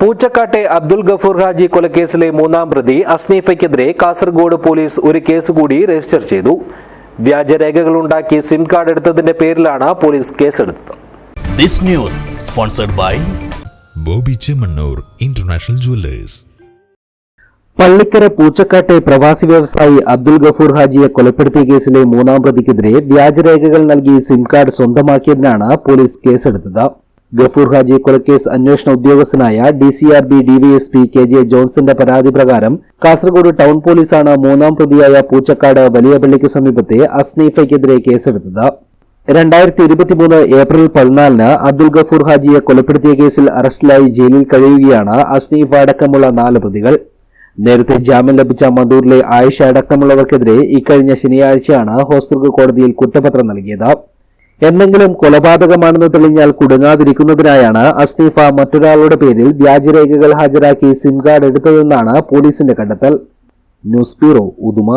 പൂച്ചക്കാട്ടെ അബ്ദുൽ ഗഫൂർ ഹാജി കൊലക്കേസിലെ മൂന്നാം പ്രതി അസ്നീഫയ്ക്കെതിരെ കാസർഗോഡ് പോലീസ് ഒരു കേസ് കൂടി രജിസ്റ്റർ ചെയ്തു. വ്യാജരേഖകളുണ്ടാക്കി സിം കാർഡ് എടുത്തതിന്റെ പേരിലാണ് പോലീസ് കേസെടുത്തത്. This news sponsored by Boby Chemmanur International Jewellers. Pallikkara പൂച്ചക്കാട്ടെ പ്രവാസി വ്യവസായി അബ്ദുൽ ഗഫൂർ ഹാജിയെ കൊലപ്പെടുത്തിയ കേസിലെ മൂന്നാം പ്രതിക്കെതിരെ വ്യാജരേഖകൾ നൽകി സിം കാർഡ് സ്വന്തമാക്കിയതിനാണ് പോലീസ് കേസെടുത്തത്. ഗഫൂർ ഹാജി കൊലക്കേസ് അന്വേഷണ ഉദ്യോഗസ്ഥനായ D C R B DYSP K J ജോൺസന്റെ പരാതി പ്രകാരം കാസർഗോഡ് ടൗൺ പോലീസാണ് മൂന്നാം പ്രതിയായ പൂച്ചക്കാട് വലിയ പള്ളിക്ക് സമീപത്തെ അസ്നീഫയ്ക്കെതിരെ കേസെടുത്തത്. രണ്ടായിരത്തി ഇരുപത്തിമൂന്ന് ഏപ്രിൽ പതിനാലിന് അബ്ദുൽ ഗഫൂർ ഹാജിയെ കൊലപ്പെടുത്തിയ കേസിൽ അറസ്റ്റിലായി ജയിലിൽ കഴിയുകയാണ് അസ്നീഫ് അടക്കമുള്ള നാല് പ്രതികൾ. നേരത്തെ ജാമ്യം ലഭിച്ച മധൂറിലെ ആയിഷ അടക്കമുള്ളവർക്കെതിരെ ഇക്കഴിഞ്ഞ ശനിയാഴ്ചയാണ് ഹോസ്ദുർഗ് കോടതിയിൽ കുറ്റപത്രം നൽകിയത്. എന്തെങ്കിലും കൊലപാതകമാണെന്ന് തെളിഞ്ഞാൽ കുടുങ്ങാതിരിക്കുന്നതിനായാണ് അസ്നീഫ മറ്റൊരാളുടെ പേരിൽ വ്യാജരേഖകൾ ഹാജരാക്കി സിം കാർഡ് എടുത്തതെന്നാണ് പോലീസിന്റെ കണ്ടെത്തൽ. News bureau Uduma.